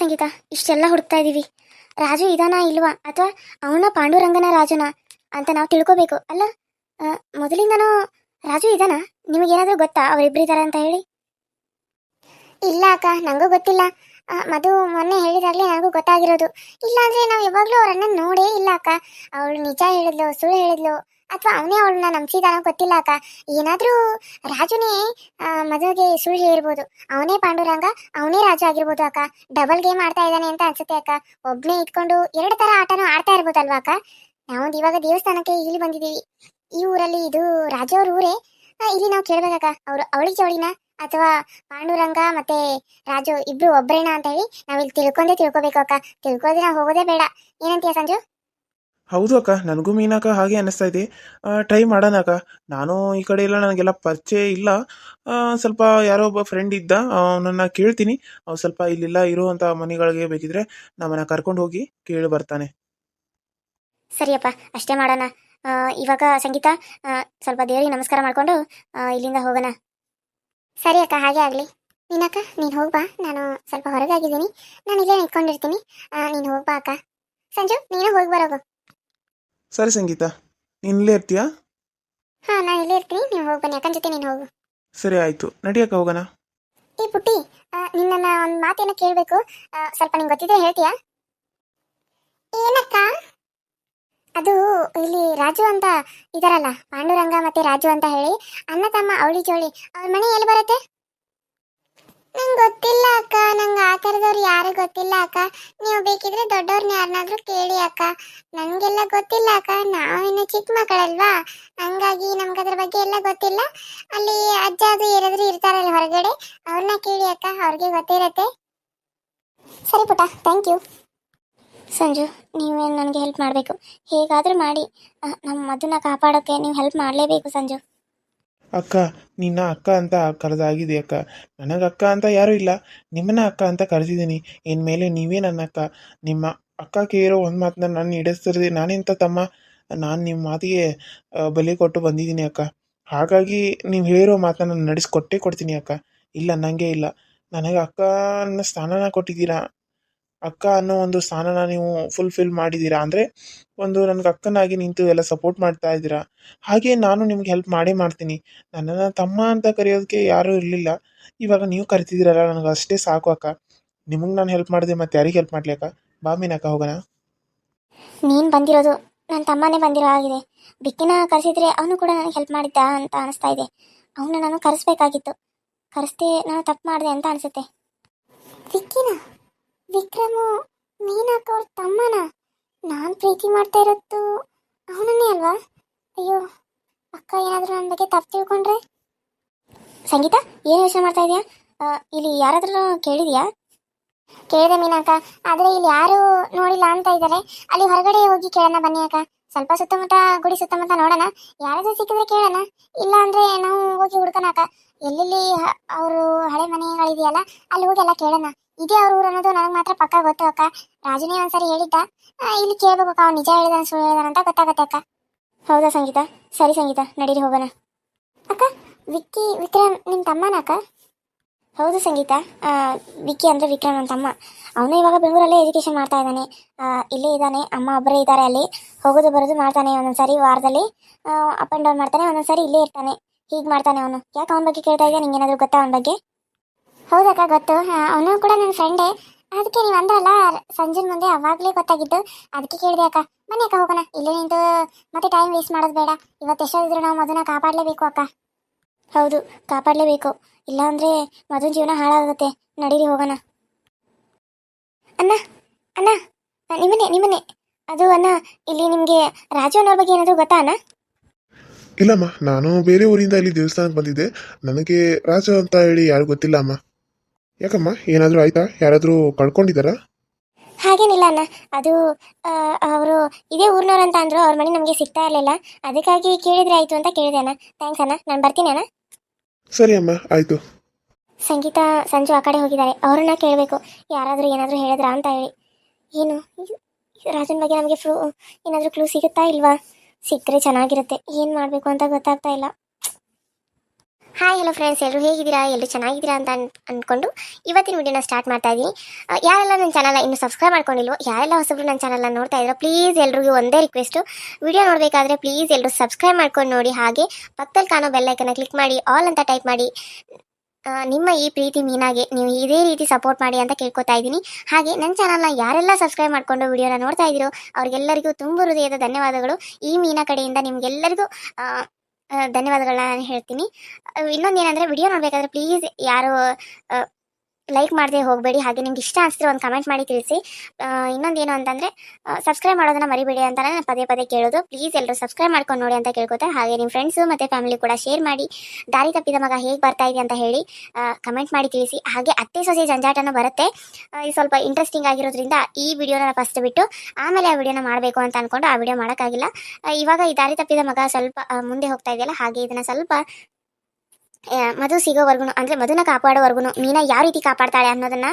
ಸಂಗೀತ, ಇಷ್ಟೆಲ್ಲ ಹುಡುಕ್ತಾ ಇದ್ದೀವಿ ರಾಜು ಇದಾನಾ ಇಲ್ವಾ? ಅಥವಾ ಅವನ ಪಾಂಡುರಂಗನ ರಾಜನ ಅಂತ ನಾವು ತಿಳ್ಕೋಬೇಕು, ಅಲ್ಲ? ಮೊದಲಿಂದನೂ ರಾಜು ಇದಾನ? ನಿಮಗೇನಾದರೂ ಗೊತ್ತಾ ಅವರಿಬ್ರು ಇದಾರ ಅಂತ ಹೇಳಿ? ಇಲ್ಲ ಅಕ್ಕ ನನಗೂ ಗೊತ್ತಿಲ್ಲ. ಮಧು ಮೊನ್ನೆ ಹೇಳಿದಾಗಲೇ ನನಗೂ ಗೊತ್ತಾಗಿರೋದು. ಇಲ್ಲ ಅಂದ್ರೆ ನಾವು ಯಾವಾಗಲೂ ಅವರನ್ನ ನೋಡೇ ಇಲ್ಲ ಅಕ್ಕ. ಅವಳು ನಿಜ ಹೇಳಿದ್ಲು, ಸುಳ್ಳು ಹೇಳಿದ್ಲು. ಅಥವಾ ಅವನೇ ಅವಳನ್ನ ನಂಬಿಸಿದಾನೋ ಗೊತ್ತಿಲ್ಲ ಅಕ್ಕ. ಏನಾದರೂ ರಾಜುನೇ ಮಧುಗೆ ಸುಳ್ಳು ಹೇಳಿರ್ಬೋದು. ಅವನೇ ಪಾಂಡುರಂಗ, ಅವನೇ ರಾಜ ಆಗಿರ್ಬೋದು ಅಕ್ಕ. ಡಬಲ್ ಗೇಮ್ ಆಡ್ತಾ ಇದ್ದಾನೆ ಅಂತ ಅನ್ಸುತ್ತೆ ಅಕ್ಕ. ಒಬ್ಬನೇ ಇಟ್ಕೊಂಡು ಎರಡು ತರ ಆಟನೂ ಆಡ್ತಾ ಇರ್ಬೋದಲ್ವಾ ಅಕ್ಕ? ನಾವು ಇವಾಗ ದೇವಸ್ಥಾನಕ್ಕೆ ಇಲ್ಲಿ ಬಂದಿದ್ದೀವಿ. ಈ ಊರಲ್ಲಿ ಇದು ರಾಜು ಅವ್ರ ಊರೇ ಇಲ್ಲಿ ನಾವು ಕೇಳ್ಬೇಕಕ್ಕ ಅವ್ರು ಅವಳಿ ಜೋಳಿನ ಅಥವಾ ಪಾಂಡುರಂಗ ಮತ್ತೆ ರಾಜು ಇಬ್ರು ಒಬ್ರೇನಾ ಅಂತ ಹೇಳಿ ನಾವಿಲ್ಲಿ ತಿಳ್ಕೊಂಡೇ ತಿಳ್ಕೊಬೇಕು ಅಕ್ಕ. ತಿಳ್ಕೊಳ್ದೆ ನಾವು ಹೋಗೋದೇ ಬೇಡ. ಏನಂತೀಯ ಸಂಜು? ಹೌದು ಅಕ್ಕ, ನನಗೂ ಮೀನಕ್ಕ ಹಾಗೆ ಅನ್ನಿಸ್ತಾ ಇದೆ. ಟ್ರೈ ಮಾಡೋಣ ಅಕ್ಕ. ನಾನು ಈ ಕಡೆ ಎಲ್ಲ ನನಗೆಲ್ಲ ಪರಿಚಯ ಇಲ್ಲ. ಸ್ವಲ್ಪ ಯಾರೋ ಒಬ್ಬ ಫ್ರೆಂಡ್ ಇದ್ದ, ಅವನನ್ನು ಕೇಳ್ತೀನಿ. ಅವ್ನು ಸ್ವಲ್ಪ ಇಲ್ಲಿಲ್ಲ ಇರುವಂಥ ಮನೆಗಳಿಗೆ ಬೇಕಿದ್ರೆ ನಮ್ಮನ್ನ ಕರ್ಕೊಂಡು ಹೋಗಿ ಕೇಳಿ ಬರ್ತಾನೆ. ಸರಿಯಪ್ಪ ಅಷ್ಟೇ ಮಾಡೋಣ. ಇವಾಗ ಸಂಗೀತ ಸ್ವಲ್ಪ ದೇವರಿಗೆ ನಮಸ್ಕಾರ ಮಾಡ್ಕೊಂಡು ಇಲ್ಲಿಂದ ಹೋಗೋಣ. ಸರಿ ಅಕ್ಕ, ಹಾಗೆ ಆಗಲಿ. ಮೀನಾಕ ನೀನು ಹೋಗ್ಬಾ ನಾನು ಸ್ವಲ್ಪ ಹೊರಗಾಗಿದ್ದೀನಿ ನಾನು ಇಲ್ಲೇ ನಿಂತ್ಕೊಂಡಿರ್ತೀನಿ. ನೀನು ಹೋಗ್ಬಾ ಅಕ್ಕ. ಸಂಜು, ನೀನು ಹೋಗಿ ಬರೋಗು. ಸರಿ ಸಂಗೀತ ನೀನು ಇಲ್ಲೇ ಇರ್ತೀಯಾ? ಹಾಂ ನಾನು ಇಲ್ಲೇ ಇರ್ತೀನಿ. ನೀವು ಹೋಗಿ ಬನ್ನಿ ಅಕ್ಕನ ಜೊತೆ ನೀನು ಹೋಗು. ಸರಿ ಆಯಿತು. ನಡಿಯಕ್ಕ ಹೋಗೋಣ? ಈ ಪುಟ್ಟಿ ನಿನ್ನ ಒಂದು ಮಾತೇನ ಕೇಳಬೇಕು. ಸ್ವಲ್ಪ ನಿಂಗೆ ಗೊತ್ತಿದ್ರೆ ಹೇಳ್ತೀಯಾ? ಏನಕ್ಕ? ಅದು ಇಲ್ಲಿ ರಾಜು ಅಂತ ಇದಾರಲ್ಲ ಪಾಂಡುರಂಗ ಮತ್ತೆ ರಾಜು ಅಂತ ಹೇಳಿ ಅಣ್ಣ ತಮ್ಮ ಅವಳಿ ಜೋಳಿ ಅವ್ರ ಮನೆ ಎಲ್ಲಿ ಬರುತ್ತೆ? ನಂಗೆ ಗೊತ್ತಿಲ್ಲ ಅಕ್ಕ. ನಂಗೆ ಆ ಥರದವ್ರು ಯಾರು ಗೊತ್ತಿಲ್ಲ ಅಕ್ಕ. ನೀವು ಬೇಕಿದ್ರೆ ದೊಡ್ಡವ್ರನ್ನ ಯಾರನ್ನಾದ್ರೂ ಕೇಳಿ ಅಕ್ಕ. ನನಗೆಲ್ಲ ಗೊತ್ತಿಲ್ಲ ಅಕ್ಕ. ನಾವಿನ್ನು ಚಿಕ್ಕ ಮಕ್ಕಳಲ್ವಾ? ಹಂಗಾಗಿ ನಮ್ಗೆ ಅದ್ರ ಬಗ್ಗೆ ಎಲ್ಲ ಗೊತ್ತಿಲ್ಲ. ಅಲ್ಲಿ ಅಜ್ಜ ಅದು ಯಾರಾದ್ರೂ ಇರ್ತಾರಲ್ಲ ಹೊರಗಡೆ ಅವ್ರನ್ನ ಕೇಳಿ ಅಕ್ಕ. ಅವ್ರಿಗೆ ಗೊತ್ತಿರತ್ತೆ. ಸರಿ ಪುಟ ಥ್ಯಾಂಕ್ ಯು ಸಂಜು, ನೀವೇನು ನನಗೆ ಹೆಲ್ಪ್ ಮಾಡಬೇಕು? ಹೇಗಾದರೂ ಮಾಡಿ. ನಮ್ಮ ಮಧುನ ಕಾಪಾಡೋಕ್ಕೆ ನೀವು ಹೆಲ್ಪ್ ಮಾಡಲೇಬೇಕು, ಸಂಜು. ಅಕ್ಕ, ನಿನ್ನ ಅಕ್ಕ ಅಂತ ಕರೆದಾಗಿದೆ ಅಕ್ಕ. ನನಗೆ ಅಕ್ಕ ಅಂತ ಯಾರೂ ಇಲ್ಲ. ನಿಮ್ಮನ್ನ ಅಕ್ಕ ಅಂತ ಕರೆದಿದ್ದೀನಿ. ಇನ್ಮೇಲೆ ನೀವೇ ನನ್ನ ಅಕ್ಕ. ನಿಮ್ಮ ಅಕ್ಕ ಕೇಳಿರೋ ಒಂದು ಮಾತನ್ನ ನಾನು ಈಡೇರಿಸ್ತಿರ್ದೆ ನಾನೆಂತ ತಮ್ಮ? ನಾನು ನಿಮ್ಮ ಮಾತಿಗೆ ಬಲಿ ಬೆಲೆ ಕೊಟ್ಟು ಬಂದಿದ್ದೀನಿ ಅಕ್ಕ. ಹಾಗಾಗಿ ನೀವು ಹೇಳಿರೋ ಮಾತನ್ನ ನಾನು ನಡೆಸ್ಕೊಟ್ಟೇ ಕೊಡ್ತೀನಿ ಅಕ್ಕ. ಇಲ್ಲ ನನಗೆ ಇಲ್ಲ. ನನಗೆ ಅಕ್ಕ ಅನ್ನೋ ಸ್ಥಾನನ ಕೊಟ್ಟಿದ್ದೀರಾ? ಅಕ್ಕ ಅನ್ನೋ ಒಂದು ಸ್ಥಾನನ ನೀವು ಫುಲ್ಫಿಲ್ ಮಾಡಿದ್ದೀರಾ ಅಂದರೆ ಒಂದು ನನಗೆ ಅಕ್ಕನಾಗಿ ನಿಂತು ಎಲ್ಲ ಸಪೋರ್ಟ್ ಮಾಡ್ತಾ ಇದ್ದೀರಾ? ಹಾಗೆ ನಾನು ನಿಮ್ಗೆ ಹೆಲ್ಪ್ ಮಾಡೇ ಮಾಡ್ತೀನಿ. ನನ್ನನ್ನು ತಮ್ಮ ಅಂತ ಕರೆಯೋದಕ್ಕೆ ಯಾರೂ ಇರಲಿಲ್ಲ. ಇವಾಗ ನೀವು ಕರಿತಿದ್ದೀರಲ್ಲ, ನನಗೆ ಅಷ್ಟೇ ಸಾಕು ಅಕ್ಕ. ನಿಮಗೆ ನಾನು ಹೆಲ್ಪ್ ಮಾಡಿದೆ ಮತ್ತೆ ಯಾರಿಗೆ ಹೆಲ್ಪ್ ಮಾಡಲಿ ಅಕ್ಕ? ಬಾ ಮೀನಕ್ಕ ಹೋಗೋಣ. ನೀನು ಬಂದಿರೋದು ನನ್ನ ತಮ್ಮನೇ ಬಂದಿರೋ ಆಗಿದೆ ಬಿಕ್ಕಿನ ಕರೆಸಿದ್ರೆ ಅವನು ಕೂಡ ನನಗೆ ಹೆಲ್ಪ್ ಮಾಡಿದ್ದ ಅಂತ ಅನಿಸ್ತಾ ಇದೆ. ಅವನ್ನ ನಾನು ಕರೆಸ್ಬೇಕಾಗಿತ್ತು. ಕರೆಸ್ದೆ ನಾನು ತಪ್ಪು ಮಾಡಿದೆ ಅಂತ ಅನಿಸುತ್ತೆ. ವಿಕ್ಕಿನ? ವಿಕ್ರಮು ಮೀನಾಕ ಅವ್ರ ತಮ್ಮನ. ನಾನು ಪ್ರೀತಿ ಮಾಡ್ತಾ ಇರೋದು ಅವನನ್ನೇ ಅಲ್ವಾ? ಅಯ್ಯೋ, ಅಕ್ಕ ಏನಾದ್ರೂ ನನ್ನ ಬಗ್ಗೆ ತಪ್ಪು ತಿಳ್ಕೊಂಡ್ರೆ? ಸಂಗೀತ, ಏನು ಯೋಚನೆ ಮಾಡ್ತಾ ಇದೀಯಾ? ಇಲ್ಲಿ ಯಾರಾದ್ರೂ ಕೇಳಿದ್ಯಾ? ಕೇಳಿದೆ ಮೀನಾಕ, ಆದ್ರೆ ಇಲ್ಲಿ ಯಾರು ನೋಡಿಲ್ಲ ಅಂತ ಇದ್ದಾರೆ. ಅಲ್ಲಿ ಹೊರಗಡೆ ಹೋಗಿ ಕೇಳೋಣ ಬನ್ನಿ ಅಕ್ಕ. ಸ್ವಲ್ಪ ಸುತ್ತಮುತ್ತ, ಗುಡಿ ಸುತ್ತಮುತ್ತ ನೋಡೋಣ. ಯಾರಾದ್ರೂ ಸಿಕ್ಕಿದ್ರೆ ಕೇಳೋಣ. ಇಲ್ಲ ಅಂದ್ರೆ ನಾವು ಹೋಗಿ ಹುಡ್ಕೋಣ ಅಕ್ಕ. ಎಲ್ಲೆಲ್ಲಿ ಅವರು ಹಳೆ ಮನೆಗಳಿದೆಯಲ್ಲ, ಅಲ್ಲಿ ಹೋಗಿ ಎಲ್ಲ ಕೇಳೋಣ. ಇದೇ ಅವ್ರ ಊರು ಅನ್ನೋದು ನನಗೆ ಮಾತ್ರ ಪಕ್ಕ ಗೊತ್ತು ಅಕ್ಕ. ರಾಜುನೇ ಒಂದ್ಸರಿ ಹೇಳಿದ್ದ. ಇಲ್ಲಿ ಕೇಳ್ಬೇಕು ಅಕ್ಕ, ಅವ್ನು ನಿಜ ಹೇಳಿದಾನ ಸುಳ್ಳು ಹೇಳಿದಾನ ಅಂತ ಗೊತ್ತಾಗತ್ತೆ ಅಕ್ಕ. ಹೌದಾ ಸಂಗೀತ? ಸರಿ ಸಂಗೀತ, ನಡೀರಿ ಹೋಗೋಣ. ಅಕ್ಕ, ವಿಕ್ಕಿ, ವಿಕ್ರಮ್ ನಿಮ್ಮ ತಮ್ಮನ ಅಕ್ಕ? ಹೌದು ಸಂಗೀತ. ವಿಕ್ಕಿ ಅಂದರೆ ವಿಕ್ರಮ್ ನನ್ನ ತಮ್ಮ. ಅವನು ಇವಾಗ ಬೆಂಗಳೂರಲ್ಲೇ ಎಜುಕೇಶನ್ ಮಾಡ್ತಾ ಇದ್ದಾನೆ. ಇಲ್ಲೇ ಇದ್ದಾನೆ, ಅಮ್ಮ ಒಬ್ಬರೇ ಇದ್ದಾರೆ ಅಲ್ಲಿ. ಹೋಗೋದು ಬರೋದು ಮಾಡ್ತಾನೆ ಒಂದೊಂದ್ಸರಿ ವಾರದಲ್ಲಿ. ಅಪ್ ಆ್ಯಂಡ್ ಡೌನ್ ಮಾಡ್ತಾನೆ, ಒಂದೊಂದ್ಸರಿ ಇಲ್ಲೇ ಇರ್ತಾನೆ. ಹೀಗೆ ಮಾಡ್ತಾನೆ ಅವನು. ಯಾಕೆ ಅವನ ಬಗ್ಗೆ ಕೇಳ್ತಾ ಇದೆಯಾ, ನಿಂಗೇನಾದರೂ ಗೊತ್ತಾ ಅವನ ಬಗ್ಗೆ? ಹೌದಕ್ಕ, ಗೊತ್ತು. ಅವನು ಕೂಡ ನನ್ನ ಫ್ರೆಂಡೇ ಅದಕ್ಕೆ ನೀವು ಅಂದ್ರಲ್ಲ ಸಂಜೆ ಮುಂದೆ ಅವಾಗಲೇ ಗೊತ್ತಾಗಿದ್ದು. ಅದಕ್ಕೆ ಕೇಳಿದೆ ಅಕ್ಕ ಮನೆ ಅಕ್ಕ, ಹೋಗೋಣ. ಇಲ್ಲೇ ನಿಂತು ಮತ್ತೆ ಟೈಮ್ ವೇಸ್ಟ್ ಮಾಡೋದು ಬೇಡ. ಇವತ್ತು ಎಷ್ಟೊಂದಿದ್ರು ನಾವು ಮಧುನ ಕಾಪಾಡಲೇಬೇಕು ಅಕ್ಕ. ಹೌದು, ಕಾಪಾಡಲೇಬೇಕು. ಇಲ್ಲಾಂದ್ರೆ ಮದುವೆ ಜೀವನ ಹಾಳಾಗುತ್ತೆ. ನಡೀರಿ, ಹೋಗೋಣ. ಅಣ್ಣ ಅಣ್ಣ ನಿಮ್ಮನೆ ನಿಮ್ಮನೆ. ಅದು ಅಣ್ಣ, ಇಲ್ಲಿ ನಿಮಗೆ ರಾಜು ಅನ್ನೋರ ಬಗ್ಗೆ ಏನಾದರೂ ಗೊತ್ತಾ ಅಣ್ಣ? ಇಲ್ಲಮ್ಮ, ನಾನು ಬೇರೆ ಊರಿಂದ ಇಲ್ಲಿ ದೇವಸ್ಥಾನಕ್ಕೆ ಬಂದಿದ್ದೆ. ನನಗೆ ರಾಜು ಅಂತ ಹೇಳಿ ಯಾರು ಗೊತ್ತಿಲ್ಲ ಅಮ್ಮ. ಯಾಕಮ್ಮ? ಏನಾದರೂ ಆಯ್ತಾ? ಯಾರಾದರೂ ಕಳ್ಕೊಂಡಿದ್ದಾರಾ? ಹಾಗೇನಿಲ್ಲ ಅಣ್ಣ. ಅದು ಅವರು ಇದೇ ಊರ್ನವ್ರು ಅಂತ ಅಂದ್ರು. ಅವ್ರ ಮನೆ ನಮಗೆ ಸಿಗ್ತಾ ಇರಲಿಲ್ಲ. ಅದಕ್ಕಾಗಿ ಕೇಳಿದ್ರೆ ಆಯಿತು ಅಂತ ಕೇಳಿದೆ ಅಣ್ಣ. ಥ್ಯಾಂಕ್ಸ್ ಅಣ್ಣ. ನಾನು ಬರ್ತೀನಿ ಅಣ್ಣ. ಸರಿ ಅಮ್ಮ ಆಯಿತು. ಸಂಗೀತ ಸಂಜು ಆ ಕಡೆ ಹೋಗಿದ್ದಾರೆ. ಅವ್ರನ್ನ ಕೇಳಬೇಕು. ಯಾರಾದರೂ ಏನಾದರೂ ಹೇಳಿದ್ರಾ ಅಂತ ಹೇಳಿ. ಏನು? ರಾಜನ ಬಗ್ಗೆ ನಮಗೆ ಫ್ರೂ ಏನಾದರೂ ಕ್ಲೂ ಸಿಗುತ್ತಾ ಇಲ್ವಾ? ಸಿಕ್ಕರೆ ಚೆನ್ನಾಗಿರುತ್ತೆ. ಏನು ಮಾಡಬೇಕು ಅಂತ ಗೊತ್ತಾಗ್ತಾ ಇಲ್ಲ. ಹಾಯ್ ಹಲೋ ಫ್ರೆಂಡ್ಸ್ ಎಲ್ಲರೂ ಹೇಗಿದ್ದೀರಾ? ಎಲ್ಲರೂ ಚೆನ್ನಾಗಿದ್ದೀರಾ ಅಂತ ಅನ್ ಅಂದ್ಕೊಂಡು ಇವತ್ತಿನ ವಿಡಿಯೋನ ಸ್ಟಾರ್ಟ್ ಮಾಡ್ತಾ ಇದ್ದೀನಿ ಯಾರೆಲ್ಲ ನನ್ನ ಚಾನಲ್ ಇನ್ನೂ ಸಬ್ಸ್ಕ್ರೈಬ್ ಮಾಡ್ಕೊಂಡಿಲ್ವೋ, ಯಾರೆಲ್ಲ ಹೊಸಬ್ರು ನನ್ನ ಚಾನಲ್ನ ನೋಡ್ತಾ ಇದ್ದೀರಾ ಪ್ಲೀಸ್ ಎಲ್ರಿಗೂ ಒಂದೇ ರಿಕ್ವೆಸ್ಟು ವಿಡಿಯೋ ನೋಡಬೇಕಾದ್ರೆ ಪ್ಲೀಸ್ ಎಲ್ಲರೂ ಸಬ್ಸ್ಕ್ರೈಬ್ ಮಾಡ್ಕೊಂಡು ನೋಡಿ. ಹಾಗೆ ಪಕ್ಕದಲ್ಲಿ ಕಾಣೋ ಬೆಲ್ಲೈಕನ್ನ ಕ್ಲಿಕ್ ಮಾಡಿ ಆಲ್ ಅಂತ ಟೈಪ್ ಮಾಡಿ. ನಿಮ್ಮ ಈ ಪ್ರೀತಿ ಮೀನಾಗೆ ನೀವು ಇದೇ ರೀತಿ ಸಪೋರ್ಟ್ ಮಾಡಿ ಅಂತ ಕೇಳ್ಕೊತಾ ಇದ್ದೀನಿ ಹಾಗೆ ನನ್ನ ಚಾನಲ್ನ ಯಾರೆಲ್ಲ ಸಬ್ಸ್ಕ್ರೈಬ್ ಮಾಡಿಕೊಂಡು ವಿಡಿಯೋನ ನೋಡ್ತಾ ಇದ್ದೀರೋ, ಅವ್ರಿಗೆಲ್ಲರಿಗೂ ತುಂಬ ಹೃದಯದ ಧನ್ಯವಾದಗಳು. ಈ ಮೀನಾ ಕಡೆಯಿಂದ ನಿಮ್ಗೆಲ್ಲರಿಗೂ ಧನ್ಯವಾದಗಳನ್ನ ನಾನು ಹೇಳ್ತೀನಿ ಇನ್ನೊಂದೇನೆಂದರೆ ವಿಡಿಯೋ ನೋಡಬೇಕಾದ್ರೆ ಪ್ಲೀಸ್ ಯಾರು ಲೈಕ್ ಮಾಡದೆ ಹೋಗಬೇಡಿ, ಹಾಗೆ ನಿಮ್ಗೆ ಇಷ್ಟ ಅನಿಸಿದ್ರೆ ಒಂದು ಕಮೆಂಟ್ ಮಾಡಿ ತಿಳಿಸಿ. ಇನ್ನೊಂದೇನು ಅಂತಂದರೆ ಸಬ್ಸ್ಕ್ರೈಬ್ ಮಾಡೋದನ್ನ ಮರಿಬೇಡಿ ಅಂತ ನಾನು ಪದೇ ಪದೇ ಕೇಳೋದು. ಪ್ಲೀಸ್ ಎಲ್ಲರೂ ಸಬ್ಸ್ಕ್ರೈಬ್ ಮಾಡ್ಕೊಂಡು ನೋಡಿ ಅಂತ ಕೇಳ್ಕೊತೆ. ಹಾಗೆ ನಿಮ್ಮ ಫ್ರೆಂಡ್ಸು ಮತ್ತು ಫ್ಯಾಮಿಲಿ ಕೂಡ ಶೇರ್ ಮಾಡಿ. ದಾರಿ ತಪ್ಪಿದ ಮಗ ಹೇಗೆ ಬರ್ತಾ ಇದೆ ಅಂತ ಹೇಳಿ ಕಮೆಂಟ್ ಮಾಡಿ ತಿಳಿಸಿ. ಹಾಗೆ ಅತ್ತೆ ಸೊಸೆ ಜಂಜಾಟನೂ ಬರುತ್ತೆ. ಈ ಸ್ವಲ್ಪ ಇಂಟ್ರೆಸ್ಟಿಂಗ್ ಆಗಿರೋದ್ರಿಂದ ಈ ವಿಡಿಯೋನ ಫಸ್ಟ್ ಬಿಟ್ಟು ಆಮೇಲೆ ಆ ವಿಡಿಯೋನ ಮಾಡಬೇಕು ಅಂತ ಅಂದ್ಕೊಂಡು ಆ ವಿಡಿಯೋ ಮಾಡೋಕ್ಕಾಗಿಲ್ಲ. ಇವಾಗ ಈ ದಾರಿ ತಪ್ಪಿದ ಮಗ ಸ್ವಲ್ಪ ಮುಂದೆ ಹೋಗ್ತಾ ಇದೆಯಲ್ಲ, ಹಾಗೆ ಇದನ್ನು ಸ್ವಲ್ಪ ಮಧು ಸಿಗೋವರೆಗೂ ಅಂದ್ರೆ ಮಧುನ ಕಾಪಾಡೋವರೆಗೂ ಮೀನಾ ಯಾವ ರೀತಿ ಕಾಪಾಡ್ತಾಳೆ ಅನ್ನೋದನ್ನ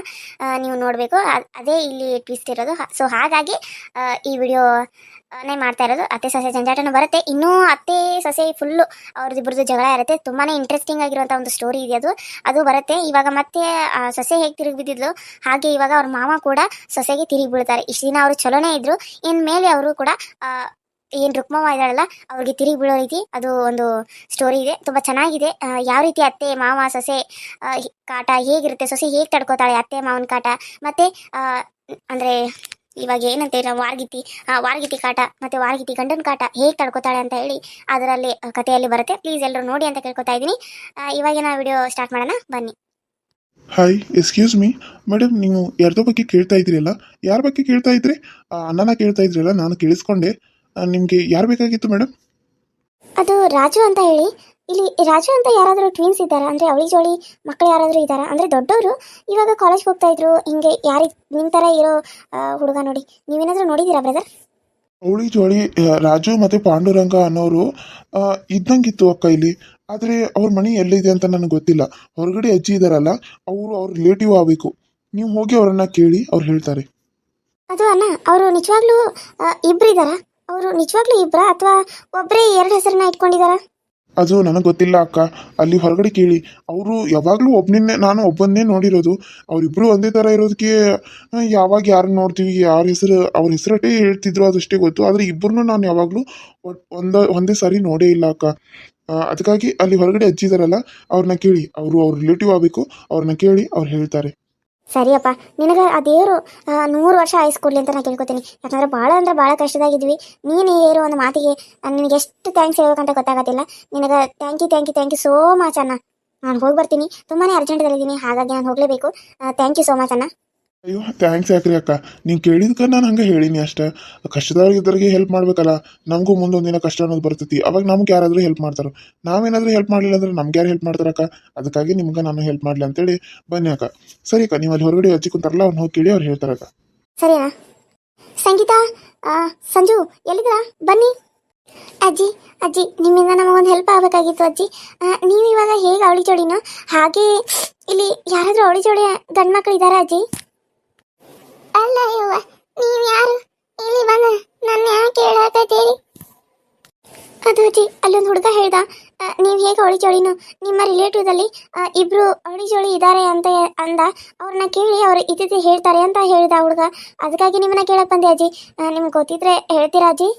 ನೀವು ನೋಡಬೇಕು. ಅದೇ ಇಲ್ಲಿ ಟ್ವಿಸ್ಟ್ ಇರೋದು. ಸೊ ಹಾಗಾಗಿ ಈ ವಿಡಿಯೋ ನೇ ಮಾಡ್ತಾ ಇರೋದು. ಅತ್ತೆ ಸೊಸೆ ಜಂಜಾಟನೂ ಬರುತ್ತೆ. ಇನ್ನೂ ಅತ್ತೆ ಸೊಸೆ ಫುಲ್ಲು ಅವ್ರದ್ದಿಬ್ರದ್ದು ಜಗಳ ಇರುತ್ತೆ. ತುಂಬಾ ಇಂಟ್ರೆಸ್ಟಿಂಗ್ ಆಗಿರುವಂಥ ಒಂದು ಸ್ಟೋರಿ ಇದೆ ಅದು. ಅದು ಬರುತ್ತೆ. ಇವಾಗ ಮತ್ತೆ ಸೊಸೆ ಹೇಗೆ ತಿರುಗಿ ಬಿದ್ದಿದ್ಲು, ಹಾಗೆ ಇವಾಗ ಅವ್ರ ಮಾವ ಕೂಡ ಸೊಸೆಗೆ ತಿರುಗಿ ಬೀಳ್ತಾರೆ. ಇಷ್ಟು ದಿನ ಅವರು ಚಲೋನೇ ಇದ್ರು. ಇನ್ಮೇಲೆ ಅವರು ಕೂಡ ಏನ್ ರುಕ್ಮವ್ವ ಇದ್ದಾಳಲ್ಲ ಅವ್ರಿಗೆ ತಿರುಗಿ ಬೀಳೋ ರೀತಿ ಅದು ಒಂದು ಸ್ಟೋರಿ ಇದೆ. ತುಂಬಾ ಚೆನ್ನಾಗಿದೆ. ಯಾವ ರೀತಿ ಅತ್ತೆ ಮಾವ ಸೊಸೆ ಕಾಟ ಹೇಗಿರುತ್ತೆ ಸೊಸೆ ಹೇಗೆ ತಡ್ಕೋತಾಳೆ ಅತ್ತೆ ಮಾವನ ಕಾಟ? ಮತ್ತೆ ಅಂದ್ರೆ ಇವಾಗ ಏನಂತ ವಾರ್ಗಿತಿ ಆ, ವಾರ್ಗಿತಿ ಕಾಟ ಮತ್ತೆ ವಾರ್ಗಿತಿ ಗಂಡನ ಕಾಟ ಹೇಗೆ ತಡ್ಕೋತಾಳೆ ಅಂತ ಹೇಳಿ ಅದರಲ್ಲಿ ಕಥೆಯಲ್ಲಿ ಬರುತ್ತೆ. ಪ್ಲೀಸ್ ಎಲ್ಲರೂ ನೋಡಿ ಅಂತ ಕೇಳ್ಕೊತಾ ಇದ್ದೀನಿ. ಇವಾಗಿನ ವಿಡಿಯೋ ಸ್ಟಾರ್ಟ್ ಮಾಡೋಣ. ಬನ್ನಿ. ಹಾಯ್ ಎಕ್ಸ್ಕ್ಯೂಸ್ ಮೀ ಮೇಡಮ್ ನೀವು ಯಾರ್ದೋ ಬಗ್ಗೆ ಕೇಳ್ತಾ ಇದ್ರಲ್ಲ ಯಾರ ಬಗ್ಗೆ ಕೇಳ್ತಾ ಇದ್ರಿ? ಅಣ್ಣನ ಕೇಳ್ತಾ ಇದ್ರಲ್ಲ ನಾನು ಕೇಳಿಸ್ಕೊಂಡೆ. ನಿಮಗೆ ಯಾರು ಬೇಕಾಗಿತ್ತು ಮೇಡಮ್ ಅದು ರಾಜು ಅಂತ ಹೇಳಿ. ಇಲ್ಲಿ ರಾಜು ಅಂತ ಯಾರಾದರೂ ಟ್ವಿನ್ಸ್ ಇದ್ದಾರೆ? ಅಂದರೆ ಅವಳಿ ಜೋಳಿ ಮಕ್ಕಳು ಯಾರಾದರೂ ಇದ್ದಾರೆ? ಅಂದರೆ ದೊಡ್ಡವರು ಇವಾಗ ಕಾಲೇಜ್ಗೆ ಹೋಗ್ತಾ ಇದ್ರು. ಹಿಂಗೆ ಯಾರಿ ನಿಮ್ಮ ಥರ ಇರೋ ಹುಡುಗ ನೋಡಿ. ನೀವೇನಾದರೂ ನೋಡಿದ್ದೀರಾ ಬ್ರದರ್ ಅವಳಿ ಜೋಳಿ ರಾಜು ಮತ್ತು ಪಾಂಡುರಂಗ ಅನ್ನೋರು ಇದ್ದಂಗಿತ್ತು ಅಕ್ಕ ಇಲ್ಲಿ. ಆದರೆ ಅವ್ರ ಮನೆ ಎಲ್ಲಿದೆ ಅಂತ ನನಗೆ ಗೊತ್ತಿಲ್ಲ. ಹೊರಗಡೆ ಅಜ್ಜಿ ಇದ್ದಾರಲ್ಲ ಅವರು ಅವ್ರ ರಿಲೇಟಿವ್ ಆಗಬೇಕು. ನೀವು ಹೋಗಿ ಅವರನ್ನ ಕೇಳಿ ಅವ್ರು ಹೇಳ್ತಾರೆ. ಅದು ಅಣ್ಣ ಅವರು ನಿಜವಾಗ್ಲೂ ಇಬ್ಬರಿದ್ದಾರಾ ಇದ್ದಾರಾ? ಅವರು ನಿಜವಾಗ್ಲೂ ಇಬ್ಬರಾ ಅಥವಾ ಒಬ್ಬರೇ ಎರಡು ಹೆಸರನ್ನ ಇಟ್ಕೊಂಡಿದಾರಾ? ಅದು ನನಗೆ ಗೊತ್ತಿಲ್ಲ ಅಕ್ಕ. ಅಲ್ಲಿ ಹೊರಗಡೆ ಕೇಳಿ. ಅವರು ಯಾವಾಗಲೂ ಒಬ್ಬನೇ ನಾನು ಒಬ್ಬನ್ನೇ ನೋಡಿರೋದು. ಅವರಿಬ್ಬರು ಒಂದೇ ಥರ ಇರೋದಕ್ಕೆ ಯಾವಾಗ ಯಾರು ನೋಡ್ತೀವಿ, ಯಾರ ಹೆಸರು, ಅವ್ರ ಹೆಸರಟ್ಟೇ ಹೇಳ್ತಿದ್ರು ಅದಷ್ಟೇ ಗೊತ್ತು. ಆದರೆ ಇಬ್ಬರನ್ನೂ ನಾನು ಯಾವಾಗಲೂ ಒಂದ, ಒಂದೇ ಸಾರಿ ನೋಡೇ ಇಲ್ಲ ಅಕ್ಕ. ಅದಕ್ಕಾಗಿ ಅಲ್ಲಿ ಹೊರಗಡೆ ಅಜ್ಜಿದಾರಲ್ಲ ಅವ್ರನ್ನ ಕೇಳಿ. ಅವರು ಅವ್ರ ರಿಲೇಟಿವ್ ಆಗಬೇಕು ಅವ್ರನ್ನ ಕೇಳಿ ಅವ್ರು ಹೇಳ್ತಾರೆ. ಸರಿಯಪ್ಪ, ನಿನಗೆ ಆ ದೇವರು ನೂರು ವರ್ಷ ಆಯಿಸ್ಕೊಡ್ಲಿ ಅಂತ ನಾನು ಕೇಳ್ಕೊತೀನಿ. ಯಾಕಂದ್ರೆ ಭಾಳ ಅಂದ್ರೆ ಭಾಳ ಕಷ್ಟದಾಗಿದ್ವಿ. ನೀನು ಏರೋ ಒಂದು ಮಾತಿಗೆ ನಿನಗೆ ಎಷ್ಟು ಥ್ಯಾಂಕ್ಸ್ ಹೇಳ್ಬೇಕಂತ ಗೊತ್ತಾಗತ್ತಿಲ್ಲ. ನಿನಗೆ thank you thank you thank you so much ಅಣ್ಣ. ನಾನು ಹೋಗಿ ಬರ್ತೀನಿ ತುಂಬಾ ಅರ್ಜೆಂಟಲ್ಲಿದ್ದೀನಿ ಹಾಗಾಗಿ ನಾನು ಹೋಗಲೇಬೇಕು. ಥ್ಯಾಂಕ್ ಯು ಸೋ ಮಚ್ ಅಣ್ಣ. ಅಯ್ಯೋ ಥ್ಯಾಂಕ್ಸ್ ಯಾಕ್ರಿ ಅಕ್ಕ. ನೀವು ಕೇಳಿದ್ಕ ನಾನು ಹಂಗೆ ಹೇಳೀನಿ ಅಷ್ಟೇ. ಕಷ್ಟದವ್ರಿಗೆ ಹೆಲ್ಪ್ ಮಾಡ್ಬೇಕಲ್ಲ ನಮಗೂ ಮುಂದೊಂದಿನ ಕಷ್ಟ ಅನ್ನೋದು ಬರ್ತೈತಿ. ಅವಾಗ ನಮ್ಗೆ ಯಾರಾದರೂ ಹೆಲ್ಪ್ ಮಾಡ್ತಾರೆ. ನಾವೇನಾದರೂ ಹೆಲ್ಪ್ ಮಾಡಲಿಲ್ಲ ಅಂದ್ರೆ ನಮ್ಗೆ ಯಾರು ಹೆಲ್ಪ್ ಮಾಡ್ತಾರಕ್ಕ ಅದಕ್ಕಾಗಿ ನಿಮ್ಗೆ ನಾನು ಹೆಲ್ಪ್ ಮಾಡಲಿ ಅಂತೇಳಿ ಬನ್ನಿ ಅಕ್ಕ. ಸರಿ ಅಕ್ಕ ನೀವು ಅಲ್ಲಿ ಹೊರಗಡೆ ಹಚ್ಚಿ ಕುಂತಾರಲ್ಲ ಅವ್ನು ಹೋಗಿ ಕೇಳಿ ಅವ್ರು ಹೇಳ್ತಾರಕ್ಕ ಸರಿನಾ? ಸಂಗೀತ ಆ, ಸಂಜು ಎಲ್ಲಿದ್ದೀರಾ? ಬನ್ನಿ. ಅಜ್ಜಿ ಅಜ್ಜಿ ನಿಮ್ಮಿಂದ ನಮಗೊಂದು ಹೆಲ್ಪ್ ಆಗಬೇಕಾಗಿತ್ತು ಅಜ್ಜಿ. ನೀವು ಇವಾಗ ಹೇಗೆ ಅವಳಿ ಜೋಡಿನ? ಹಾಗೆ ಇಲ್ಲಿ ಯಾರಾದರೂ ಅವಳಿ ಜೋಡಿ ಗಂಡು ಮಕ್ಕಳು ಇದ್ದಾರಾ ಅಜ್ಜಿ? ಅಲ್ಲ ಯವ್ವ, ನೀವು ಯಾರು? ಇಲ್ಲಿ ಬಂದ ನನ್ನ ಯಾಕೆ ಹೇಳಾಕತ್ತೀರಿ? ಅದು ಅಲ್ಲೊಂದು ಹುಡುಗ ಹೇಳ್ದ ನೀವು ಹೇಗೆ ಅವಳಿ ನಿಮ್ಮ ರಿಲೇಟಿವ್ದಲ್ಲಿ ಇಬ್ರು ಅವಳಿ ಜೋಡಿ ಇದ್ದಾರೆ ಅಂತ ಅಂದ. ಅವ್ರನ್ನ ಕೇಳಿ ಅವ್ರು ಇದ್ದಿದ್ದು ಹೇಳ್ತಾರೆ ಅಂತ ಹೇಳಿದ ಹುಡುಗ. ಅದಕ್ಕಾಗಿ ನಿಮ್ಮನ್ನ ಕೇಳಕ್ಕೆ ಬಂದೆ ಅಜ್ಜಿ. ನಿಮ್ಗೆ ಗೊತ್ತಿದ್ರೆ ಹೇಳ್ತೀರಾ ಅಜ್ಜಿ?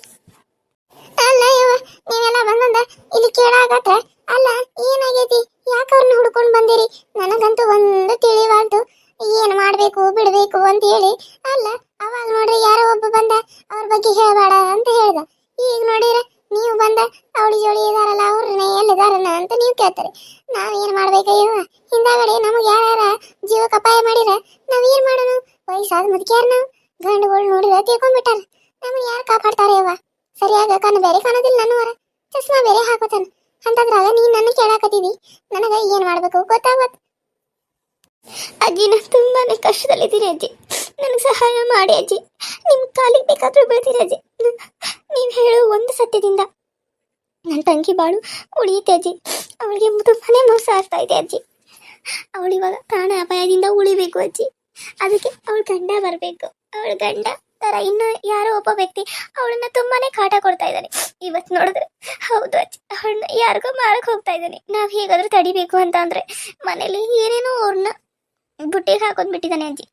ಅಲ್ಲ ಯವ್ವ, ನೀವೆಲ್ಲ ಬಂದಂದ ಇಲ್ಲಿ ಕೇಳಾಗತ್ತ ಅಲ್ಲ, ಏನಾಗೈತಿ? ಯಾಕೆ ಅವ್ರನ್ನ ಹುಡ್ಕೊಂಡು ಬಂದಿರಿ? ನನಗಂತೂ ಒಂದು ತಿಳಿವಾಲ್ತು ಏನು ಮಾಡಬೇಕು, ಬಿಡಬೇಕು ಅಂತ ಹೇಳಿ, ಅಲ್ಲ, ಅವಾಗ ನೋಡ್ರಿ ಯಾರೋ ಒಬ್ಬ ಬಂದ, ಅವ್ರ ಬಗ್ಗೆ ಹೇಳ್ಬೇಡ ಅಂತ ಹೇಳ್ದ. ಈಗ ನೋಡಿದ್ರೆ ನೀವು ಬಂದ, ಅವಳಿ ಜೋಳಿ ಇದಾರಲ್ಲ, ಅವ್ರನ್ನ ಎಲ್ಲಿದಾರನ ಅಂತ ನೀವು ಕೇಳ್ತಾರೆ. ನಾವೇನ್ ಮಾಡ್ಬೇಕಯ್ಯವ ಹಿಂದಾಗಡೆ ನಮಗೆ ಯಾರ ಜೀವಕ್ಕೆ ಅಪಾಯ ಮಾಡಿರ ನಾವೇನ್ ಮಾಡೋಣ ವಯಸ್ಸಾದ ಮುದುಕಿಯಾರ ನಾವು? ಗಂಡುಗಳು ನೋಡಿರ ತಿಳ್ಕೊಂಡ್ಬಿಟ್ಟಾರ ನಮ್ಮನ್ನ ಯಾರು ಕಾಪಾಡ್ತಾರೆ ಯವ್ವ ಸರಿಯಾಗ ಕಣ್ಣು ಬೇರೆ ಕಾಣೋದಿಲ್ಲ ನನ್ನವರ. ಚಸ್ಮಾ ಬೇರೆ ಹಾಕೋತಾನ. ಅಂತಂದ್ರಾಗ ನೀನ್ ನನ್ನ ಕೇಳಾಕತ್ತಿದಿ ನನಗ ಏನ್ ಮಾಡ್ಬೇಕು ಗೊತ್ತಾಗತ್. ಅಜ್ಜಿ, ನಾನು ತುಂಬಾನೇ ಕಷ್ಟದಲ್ಲಿದ್ದೀನಿ ಅಜ್ಜಿ. ನನಗೆ ಸಹಾಯ ಮಾಡಿ ಅಜ್ಜಿ. ನಿಮ್ ಕಾಲಿಗೆ ಬೇಕಾದ್ರೂ ಬೀಳ್ತೀನಿ ಅಜ್ಜಿ. ನೀವು ಹೇಳೋ ಒಂದು ಸತ್ಯದಿಂದ ನನ್ನ ತಂಗಿ ಬಾಳು ಉಳಿಯುತ್ತೆ ಅಜ್ಜಿ. ಅವಳಿಗೆ ತುಂಬಾನೇ ಮೋಸ ಆಗ್ತಾ ಇದೆ ಅಜ್ಜಿ. ಅವಳಿವಾಗ ಪ್ರಾಣ ಅಪಾಯದಿಂದ ಉಳಿಬೇಕು ಅಜ್ಜಿ. ಅದಕ್ಕೆ ಅವಳ ಗಂಡ ಬರಬೇಕು. ಅವಳ ಗಂಡ ಥರ ಇನ್ನು ಯಾರೋ ಒಬ್ಬ ವ್ಯಕ್ತಿ ಅವಳನ್ನ ತುಂಬಾನೇ ಕಾಟ ಕೊಡ್ತಾ ಇದ್ದಾನೆ. ಇವತ್ತು ನೋಡಿದ್ರೆ ಹೌದು ಅಜ್ಜಿ, ಅವಳನ್ನ ಯಾರಿಗೋ ಮಾರಕ್ ಹೋಗ್ತಾ ಇದ್ದಾನೆ. ನಾವು ಹೇಗಾದ್ರೂ ತಡಿಬೇಕು ಅಂತ ಅಂದ್ರೆ ಮನೇಲಿ ಏನೇನೋ ಅವ್ರನ್ನ ಬುಟ್ಟಿಗೆ ಹಾಕೋದ್ ಬಿಟ್ಟಿದ್ದಾನೆ ಅಜ್ಜಿ.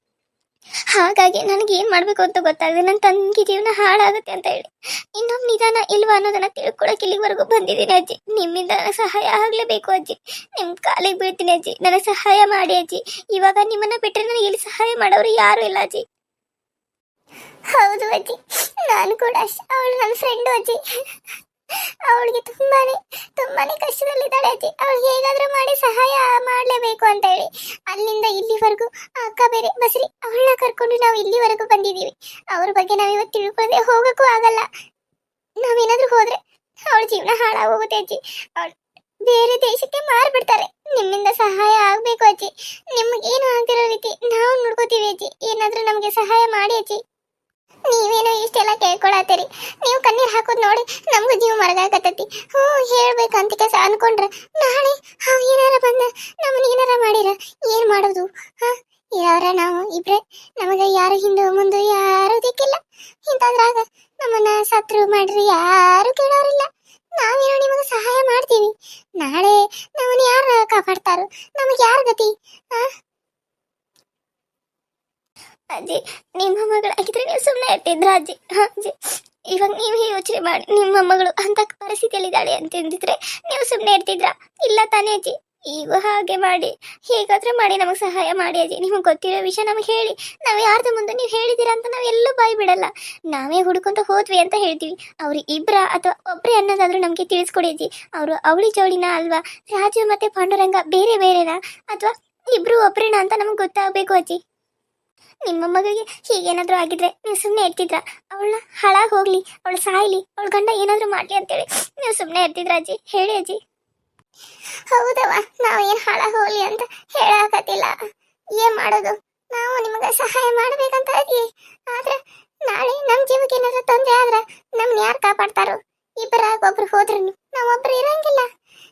ಹಾಗಾಗಿ ನನಗೆ ಏನು ಮಾಡಬೇಕು ಅಂತ ಗೊತ್ತಾಗದೆ ನನ್ನ ತಂಗಿ ಜೀವನ ಹಾಳಾಗುತ್ತೆ ಅಂತ ಹೇಳಿ. ಇನ್ನೊಂದು ನಿಧಾನ ಇಲ್ವಾ ಅನ್ನೋದನ್ನ ತಿಳ್ಕೊಳಕ್ಕೆ ಇಲ್ಲಿವರೆಗೂ ಬಂದಿದ್ದೀನಿ ಅಜ್ಜಿ. ನಿಮ್ಮಿಂದ ಸಹಾಯ ಆಗಲೇಬೇಕು ಅಜ್ಜಿ. ನಿಮ್ಮ ಕಾಲಿಗೆ ಬೀಳ್ತೀನಿ ಅಜ್ಜಿ. ನನಗೆ ಸಹಾಯ ಮಾಡಿ ಅಜ್ಜಿ. ಇವಾಗ ನಿಮ್ಮನ್ನ ಬಿಟ್ಟರೆ ನನಗೆ ಇಲ್ಲಿ ಸಹಾಯ ಮಾಡೋರು ಯಾರು ಇಲ್ಲ ಅಜ್ಜಿ. ಹೌದು ಅಜ್ಜಿ. ನಾನು ಕೂಡ ಅಷ್ಟೇ. ಅವಳು ನನ್ನ ಫ್ರೆಂಡು ಅಜ್ಜಿ. ಅವಳಿಗೆ ತುಂಬಾನೇ ತುಂಬಾನೇ ಕಷ್ಟದಲ್ಲಿದ್ದಾಳೆ ಅಜ್ಜಿ. ಅವಳಿಗೆ ಹೇಗಾದ್ರೂ ಮಾಡಿ ಸಹಾಯ ಮಾಡಲೇಬೇಕು ಅಂತ ಹೇಳಿ ಅಲ್ಲಿಂದ ಇಲ್ಲಿವರೆಗೂ ಅಕ್ಕ ಬೇರೆ, ಬಸ್ರಿ, ಅವಳನ್ನ ಕರ್ಕೊಂಡು ನಾವು ಇಲ್ಲಿವರೆಗೂ ಬಂದಿದ್ದೀವಿ. ಅವ್ರ ಬಗ್ಗೆ ನಾವು ಇವತ್ತು ತಿಳ್ಕೊಳ್ಳದೆ ಹೋಗಕ್ಕೂ ಆಗಲ್ಲ. ನಾವೇನಾದ್ರೂ ಹೋದ್ರೆ ಅವಳ ಜೀವನ ಹಾಳಾಗೋಗುತ್ತೆ ಅಜ್ಜಿ. ಅವಳು ಬೇರೆ ದೇಶಕ್ಕೆ ಮಾರ್ಬಿಡ್ತಾರೆ. ನಿಮ್ಮಿಂದ ಸಹಾಯ ಆಗ್ಬೇಕು ಅಜ್ಜಿ. ನಿಮ್ಗೆ ಏನು ಆಗ್ತಿರೋ ರೀತಿ ನಾವು ನೋಡ್ಕೋತೀವಿ ಅಜ್ಜಿ. ಏನಾದ್ರೂ ನಮಗೆ ಸಹಾಯ ಮಾಡಿ ಅಜ್ಜಿ. ನೀವೇನೋ ಇಷ್ಟೆಲ್ಲ ಕೇಳ್ಕೊಳತ್ತೀರಿ ನೀವು ಕಣ್ಣೀರು ಹಾಕೋದು ನೋಡಿ ನಮಗೂ ಜೀವ ಮರಗಾಕತ್ತೈತಿ. ಹ್ಞೂ ಹೇಳ್ಬೇಕಂತ ಕೆಲಸ ಅನ್ಕೊಂಡ್ರೆ. ನಾಳೆ, ಹಾಂ, ಏನಾರ ಬಂದ ನಮ್ಮನ್ನ ಏನಾರ ಮಾಡಿರ? ಏನ್ ಮಾಡೋದು? ಹಾ, ಯಾರ ನಾವು ಇಬ್ರೆ? ನಮಗೆ ಯಾರು ಹಿಂದೆ ಮುಂದೆ ಯಾರು ದಿಕ್ಕಿಲ್ಲ. ಇಂತಂದ್ರಾಗ ನಮ್ಮನ್ನ ಸತ್ರು ಮಾಡ್ರಿ ಯಾರು ಕೇಳೋರಿಲ್ಲ. ನಾವೇನೋ ನಿಮಗೆ ಸಹಾಯ ಮಾಡ್ತೀವಿ. ನಾಳೆ ನಮ್ಮನ್ನ ಯಾರು ಕಾಪಾಡ್ತಾರೋ? ನಮಗೆ ಯಾರ ಗತಿ? ಆ ಅಜ್ಜಿ, ನಿಮ್ಮ ಮಗಳಾಗಿದ್ರೆ ನೀವು ಸುಮ್ಮನೆ ಇರ್ತಿದ್ರ ಅಜ್ಜಿ? ಹಾಂ, ಅಜ್ಜಿ. ಇವಾಗ ನೀವೇ ಯೋಚನೆ ಮಾಡಿ, ನಿಮ್ಮ ಮಗಳು ಅಂತ ಪರಿಸ್ಥಿತಿಯಲ್ಲಿದ್ದಾಳೆ ಅಂತಂದಿದ್ರೆ ನೀವು ಸುಮ್ಮನೆ ಇರ್ತಿದ್ರ? ಇಲ್ಲ ತಾನೇ ಅಜ್ಜಿ. ಈಗ ಹಾಗೆ ಮಾಡಿ, ಹೇಗಾದ್ರೂ ಮಾಡಿ, ನಮಗೆ ಸಹಾಯ ಮಾಡಿ ಅಜ್ಜಿ. ನಿಮಗೆ ಗೊತ್ತಿರೋ ವಿಷಯ ನಮಗೆ ಹೇಳಿ. ನಾವು ಯಾರ್ದು ಮುಂದೆ ನೀವು ಹೇಳಿದ್ದೀರಾ ಅಂತ ನಾವು ಎಲ್ಲೂ ಬಾಯಿ ಬಿಡಲ್ಲ. ನಾವೇ ಹುಡ್ಕೊಂತ ಹೋದ್ವಿ ಅಂತ ಹೇಳ್ತೀವಿ. ಅವ್ರು ಇಬ್ರ ಅಥವಾ ಒಬ್ಬರೇ ಅನ್ನೋದಾದ್ರೂ ನಮಗೆ ತಿಳಿಸ್ಕೊಡಿ ಅಜ್ಜಿ. ಅವರು ಅವಳಿ ಜೋಳಿನ ಅಲ್ವಾ? ರಾಜು ಮತ್ತೆ ಪಾಂಡುರಂಗ ಬೇರೆ ಬೇರೆನಾ? ಅಥವಾ ಇಬ್ರು ಒಬ್ರೇನಾ ಅಂತ ನಮ್ಗೆ ಗೊತ್ತಾಗಬೇಕು ಅಜ್ಜಿ. ನಿಮ್ಮ ಮಗಳಿಗೆ ಹೀಗೇನಾದ್ರೂ ಆಗಿದ್ರೆ ನೀವು ಸುಮ್ಮನೆ ಇರ್ತಿದ್ರ? ಅವಳನ್ನ ಹಾಳಾಗಿ ಹೋಗ್ಲಿ, ಅವಳು ಸಾಯ್ಲಿ, ಅವಳ ಗಂಡ ಏನಾದ್ರೂ ಮಾಡ್ಲಿ ಅಂತೇಳಿ ನೀವು ಸುಮ್ಮನೆ ಇರ್ತಿದ್ರ ಅಜ್ಜಿ? ಹೇಳಿ ಅಜ್ಜಿ. ಹೌದವ ನಾವು ಏನ್ ಹಾಳಾಗಿ ಹೋಗ್ಲಿ ಅಂತ ಹೇಳಾಕತ್ತಿಲ್ಲ. ಏನ್ ಮಾಡೋದು? ನಾವು ನಿಮಗೆ ಸಹಾಯ ಮಾಡ್ಬೇಕಂತ ಅಜ್ಜಿ ಆದ್ರೆ ನಾಳೆ ನಮ್ಮ ಜೀವಕ್ಕೆ ಏನಾದ್ರೂ ತೊಂದ್ರೆ ಆದ್ರೆ ನಮ್ನ ಯಾರು ಕಾಪಾಡ್ತಾರೋ? ಇಬ್ಬರಾಗ ಒಬ್ರು ಹೋದ್ರು ನಾವೊಬ್ರು ಇರಂಗಿಲ್ಲ.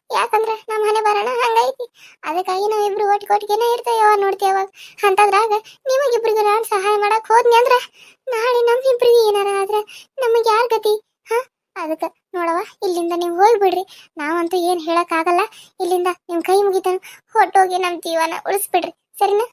ಯಾಕಂದ್ರೆ ನಮ್ಮ ಮನೆ ಬರೋಣ, ಹಂಗೈತಿ. ಅದಕ್ಕಾಗಿ ನಾವಿಬ್ರು ಒಟ್ಟಿಗೆ ಇರ್ತೇವ ನೋಡ್ತೇವ ಅಂತದ್ರಾಗ ನಿಮಗಿಬ್ರಿಗೆ ನಾನು ಸಹಾಯ ಮಾಡಕ್ ಹೋದ್ನಿ ಅಂದ್ರ ನಾಳೆ ನಮ್ಮಿಬ್ರಿಗೆ ಏನಾರ ಆದ್ರ ನಮಗೆ ಯಾರ ಗತಿ? ಹ? ಅದಕ್ಕೆ ನೋಡವ ಇಲ್ಲಿಂದ ನೀವು ಹೋಗ್ಬಿಡ್ರಿ. ನಾವಂತೂ ಏನ್ ಹೇಳಕ್ ಆಗಲ್ಲ ಇಲ್ಲಿಂದ ನಿಮ್ ಕೈ ಮುಗಿತಾನ ಹೊಟ್ಟೋಗಿ ನಮ್ ಜೀವನ ಉಳಿಸ್ಬಿಡ್ರಿ. ಸರಿನಾ?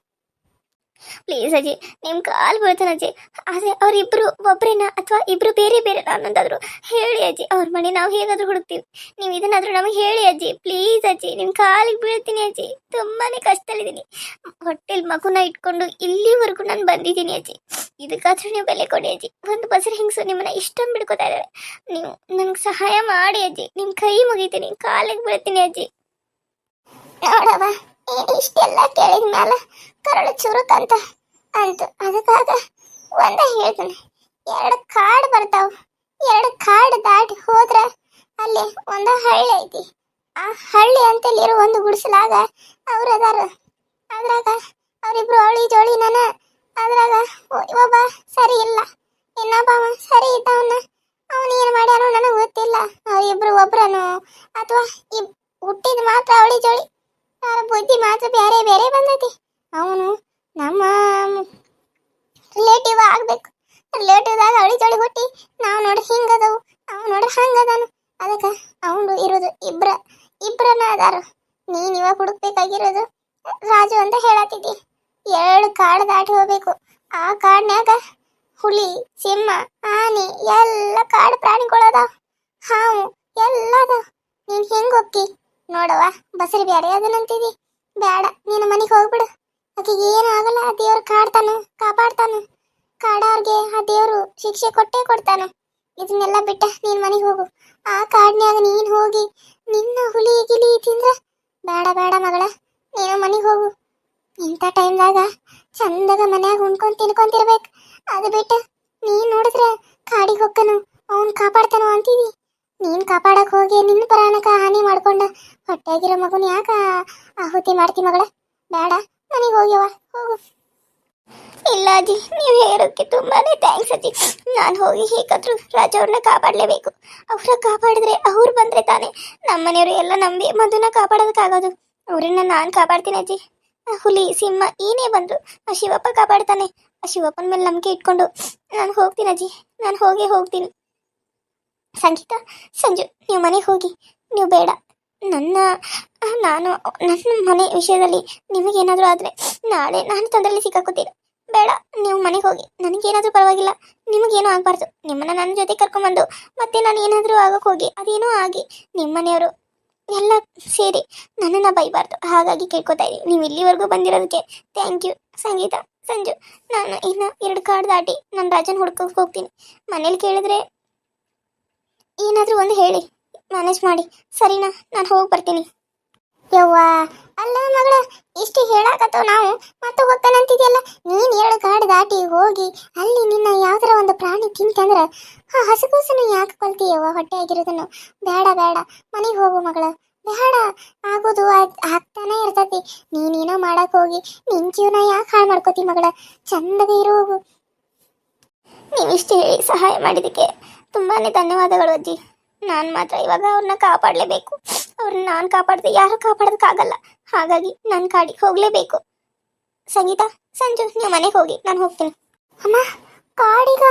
ಪ್ಲೀಸ್ ಅಜ್ಜಿ, ನಿಮ್ ಕಾಲ್ ಬೀಳ್ತಾನೆ ಅಜ್ಜಿ. ಆದ್ರೆ ಅವರಿಬ್ಬರು ಒಬ್ರೇನಾ ಅಥವಾ ಇಬ್ರು ಬೇರೆ ಬೇರೆ ಅನ್ನೋದಾದ್ರು ಹೇಳಿ ಅಜ್ಜಿ, ಅವ್ರ ಮನೆ ನಾವು ಹೇಗಾದರೂ ಹುಡುಕ್ತೀವಿ. ನೀವು ಇದನ್ನಾದರೂ ನಮಗೆ ಹೇಳಿ ಅಜ್ಜಿ. ಪ್ಲೀಸ್ ಅಜ್ಜಿ ನಿಮ್ಮ ಕಾಲಿಗೆ ಬೀಳ್ತೀನಿ ಅಜ್ಜಿ. ತುಂಬಾನೇ ಕಷ್ಟದಲ್ಲಿದ್ದೀನಿ. ಹೊಟ್ಟೆಲ್ ಮಗುನ ಇಟ್ಕೊಂಡು ಇಲ್ಲಿವರೆಗೂ ನಾನು ಬಂದಿದ್ದೀನಿ ಅಜ್ಜಿ. ಇದಕ್ಕಾದ್ರೂ ನೀವು ಬೆಲೆ ಕೊಡಿ ಅಜ್ಜಿ. ಒಂದು ಬಸರಿ ಹಿಂಗ್ಸು ನಿಮ್ಮನ್ನ ಇಷ್ಟೊಂದು ಬಿಡ್ಕೋತಾ ಇದ್ದಾರೆ ನೀವು ನನಗೆ ಸಹಾಯ ಮಾಡಿ ಅಜ್ಜಿ. ನಿಮ್ಮ ಕೈ ಮುಗಿತೀನಿ. ಕಾಲಿಗೆ ಬೀಳ್ತೀನಿ ಅಜ್ಜಿ. ನೋಡವ ಇಷ್ಟೆಲ್ಲ ಕೇಳಿದ ಮೇಲೆ ಕರಳು ಚುರುಕಂತ ಅಂತ ಅದಕ್ಕಾಗ ಒಂದ ಹೇಳ್ತೀನಿ. ಎರಡು ಕಾಡು ಬರ್ತಾವ. ಎರಡು ಕಾಡು ದಾಟಿ ಹೋದ್ರ ಅಲ್ಲಿ ಒಂದ ಹಳ್ಳಿ ಐತಿ. ಆ ಹಳ್ಳಿ ಅಂತಲ್ಲಿರೋ ಒಂದು ಗುಡಿಸಲಾಗ ಅವ್ರು ಅದಾರ. ಅದ್ರಾಗ ಅವರಿಬ್ರು ಅವಳಿ ಜೋಳಿ ನನ ಅದ್ರಾಗ ಒಬ್ಬ ಸರಿ ಇಲ್ಲ. ಇನ್ನೊಬ್ಬ ಸರಿ ಇದ್ದವನ. ಅವನು ಏನು ಮಾಡ್ಯಾನೋ ನನಗೆ ಗೊತ್ತಿಲ್ಲ. ಅವರಿಬ್ರು ಒಬ್ರನು ಅಥವಾ ಇಬ್, ಹುಟ್ಟಿದ ಮಾತ್ರ ಅವಳಿ ಜೋಳಿ. ಅವರ ಬುದ್ಧಿ ಮಾತ್ರ ಬೇರೆ ಬೇರೆ ಬಂದೈತಿ. ಅವನು ನಮ್ಮ ರಿಲೇಟಿವ್ ಆಗ್ಬೇಕು. ರಿಲೇಟಿವ್ದಾಗ ಅಳಿ ಜೋಳಿ ಹುಟ್ಟಿ, ನಾವು ನೋಡ್ರಿ ಹಿಂಗದವು ಅವ್ ನೋಡ್ರಿ ಹಂಗದಾನು. ಅದಕ್ಕೆ ಅವನು ಇರೋದು ಇಬ್ರ ಇಬ್ರನ ಅದಾರ ನೀನ್ ಇವಾಗ ಹುಡುಕ್ಬೇಕಾಗಿರೋದು ರಾಜು ಅಂತ ಹೇಳತ್ತಿದ್ದಿ. ಎರಡು ಕಾಡು ದಾಟಿ ಹೋಗ್ಬೇಕು. ಆ ಕಾಡ್ನ್ಯಾಗ ಹುಲಿ, ಸಿಂಹ, ಆನೆ, ಎಲ್ಲ ಕಾಡು ಪ್ರಾಣಿಗಳದಾವ. ಹಾವು, ಎಲ್ಲ ಅದಾವ. ನೀನ್ ಹೆಂಗ್ ಹೋಗ್ತಿ ನೋಡವ್ವ ಬಸರಿ ಬ್ಯಾರೆ ಅದನ್ನಂತೀವಿ ಬೇಡ ನೀನು ಮನೆಗೆ ಹೋಗ್ಬಿಡು. ಆಕೆಗೆ ಏನು ಆಗಲ್ಲ, ಆ ದೇವ್ರು ಕಾಡ್ತಾನು, ಕಾಪಾಡ್ತಾನು. ಕಾಡವ್ರಿಗೆ ಆ ದೇವ್ರು ಶಿಕ್ಷೆ ಕೊಟ್ಟೇ ಕೊಡ್ತಾನು. ಇದನ್ನೆಲ್ಲ ಬಿಟ್ಟ ನೀನ್ ಮನೆಗೆ ಹೋಗು. ಆ ಕಾಡ್ನ್ಯಾಗ ನೀನ್ ಹೋಗಿ, ನಿನ್ನ ಹುಲಿ ಗಿಲಿ ತಿಂದ್ರ? ಬೇಡ ಬೇಡ ಮಗಳ, ನೀನು ಮನೆಗೆ ಹೋಗು. ಇಂಥ ಟೈಮ್ದಾಗ ಚಂದಾಗ ಮನ್ಯಾಗ ಉಣ್ಕೊಂಡ್ ತಿನ್ಕೊಂತಿರ್ಬೇಕು. ಅದು ಬಿಟ್ಟ ನೀನ್ ನೋಡಿದ್ರೆ ಕಾಡಿಗೆ ಹೋಗ್ತಾನು, ಅವನ್ ಕಾಪಾಡ್ತಾನೋ ಅಂತೀವಿ ನೀನ್ ಕಾಪಾಡಕ್ ಹೋಗಿ ನಿನ್ನ ಪ್ರಾಣಕ ಹಾನಿ ಮಾಡ್ಕೊಂಡ ಹೊಟ್ಟೆಗಿರೋ ಮಗುನ ಯಾಕ ಆಹುತಿ ಮಾಡ್ತಿ ಮಗಳ? ಬೇಡ, ಮನೆಗೆ ಹೋಗ್ಯವ ಹೋಗು. ಇಲ್ಲ ಅಜ್ಜಿ, ನೀವು ಹೇಳೋಕ್ಕೆ ತುಂಬಾನೇ ಥ್ಯಾಂಕ್ಸ್ ಅಜ್ಜಿ. ನಾನು ಹೋಗಿ ಹೇಗಾದ್ರೂ ರಾಜ ಅವ್ರನ್ನ ಕಾಪಾಡಲೇಬೇಕು. ಅವ್ರ ಕಾಪಾಡಿದ್ರೆ ಅವ್ರು ಬಂದ್ರೆ ತಾನೇ ನಮ್ಮನೆಯವರು ಎಲ್ಲ ನಂಬಿ ಮಧುನ ಕಾಪಾಡೋದಕ್ಕಾಗೋದು. ಅವ್ರನ್ನ ನಾನು ಕಾಪಾಡ್ತೀನಿ ಅಜ್ಜಿ. ಹುಲಿ, ಸಿಂಹ, ಏನೇ ಬಂದ್ರು ಆ ಶಿವಪ್ಪ ಕಾಪಾಡ್ತಾನೆ. ಆ ಶಿವಪ್ಪನ ಮೇಲೆ ನಂಬಿಕೆ ಇಟ್ಕೊಂಡು ನಾನು ಹೋಗ್ತೀನಿ ಅಜ್ಜಿ. ನಾನು ಹೋಗೇ ಹೋಗ್ತೀನಿ. ಸಂಗೀತ, ಸಂಜು, ನೀವು ಮನೆಗೆ ಹೋಗಿ. ನೀವು ಬೇಡ. ನನ್ನ, ನಾನು, ನನ್ನ ಮನೆ ವಿಷಯದಲ್ಲಿ ನಿಮಗೇನಾದರೂ ಆದರೆ ನಾಳೆ ನಾನು ತೊಂದರೆಯಲ್ಲಿ ಸಿಕ್ಕಾಕೋತೀನಿ ಬೇಡ, ನೀವು ಮನೆಗೆ ಹೋಗಿ. ನನಗೇನಾದರೂ ಪರವಾಗಿಲ್ಲ. ನಿಮಗೇನು ಆಗಬಾರ್ದು. ನಿಮ್ಮನ್ನ ನನ್ನ ಜೊತೆ ಕರ್ಕೊಂಬಂದು ಮತ್ತೆ ನಾನು ಏನಾದರೂ ಆಗೋಕೆ ಹೋಗಿ. ಅದೇನೋ ಆಗಿ ನಿಮ್ಮ ಮನೆಯವರು ಎಲ್ಲ ಸೇರಿ ನನ್ನನ್ನು ಬೈಬಾರ್ದು. ಹಾಗಾಗಿ ಕೇಳ್ಕೊತಾ ಇದ್ದೀನಿ. ನೀವು ಇಲ್ಲಿವರೆಗೂ ಬಂದಿರೋದಕ್ಕೆ ಥ್ಯಾಂಕ್ ಯು ಸಂಗೀತ, ಸಂಜು, ನಾನು ಇನ್ನು ಎರಡು ಕಾಡು ದಾಟಿ ನಾನು ರಾಜನ ಹುಡ್ಕೋಕೆ ಹೋಗ್ತೀನಿ. ಮನೇಲಿ ಕೇಳಿದ್ರೆ ಏನಾದರೂ ಒಂದು ಹೇಳಿ. ಮ್ಯಾನೇಜ್ ಮಾಡಿ. ಸರಿನಾ? ನಾನು ಹೋಗಿ ಬರ್ತೀನಿ. ಯವ್ವ, ಅಲ್ಲ ಮಗಳ, ಇಷ್ಟು ಹೇಳಾಕತ್ತವ ನಾವು. ಮತ್ತೆ ಹೋಗ್ತಾನಂತಿದೆಯಲ್ಲ ನೀನು ಏಳು ಕಾಡು ದಾಟಿ ಹೋಗಿ, ಅಲ್ಲಿ ನಿನ್ನ ಯಾವ್ದಾರ ಒಂದು ಪ್ರಾಣಿ ತಿಂತಂದ್ರೆ ಆ ಹಸುಗೂಸನ್ನು ಯಾಕೆ ಕೊಲ್ತೀಯವ್ವ ಹೊಟ್ಟೆ ಆಗಿರೋದನ್ನು ಬೇಡ ಬೇಡ. ಮನೆಗೆ ಹೋಗು ಮಗಳ. ಬೇಡ. ಆಗೋದು ಆಗ್- ಆಗ್ತಾನೆ ಇರ್ತತಿ. ನೀನೇನೋ ಮಾಡಕ್ಕೆ ಹೋಗಿ ನಿನ್ನ ಜೀವನ ಯಾಕೆ ಹಾಳು ಮಾಡ್ಕೋತಿ ಮಗಳ? ಚಂದಗೆ ಇರೋ ಹೋಗು. ಇಷ್ಟು ಹೇಳಿ ಸಹಾಯ ಮಾಡಿದ್ದಕ್ಕೆ. ತುಂಬಾನೇ ಧನ್ಯವಾದಗಳು ಅಜ್ಜಿ. ನಾನು ಮಾತ್ರ ಇವಾಗ ಅವ್ರನ್ನ ಕಾಪಾಡಲೇಬೇಕು. ಅವ್ರನ್ನ ನಾನು ಕಾಪಾಡ್ದೆ ಯಾರು ಕಾಪಾಡೋದಕ್ಕಾಗಲ್ಲ. ಹಾಗಾಗಿ ನಾನು ಕಾಡಿ ಹೋಗಲೇಬೇಕು. ಸಂಗೀತ, ಸಂಜು, ನೀವು ಮನೆಗೆ ಹೋಗಿ, ನಾನು ಹೋಗ್ತೀನಿ. ಅಮ್ಮ, ಕಾಡಿಗ?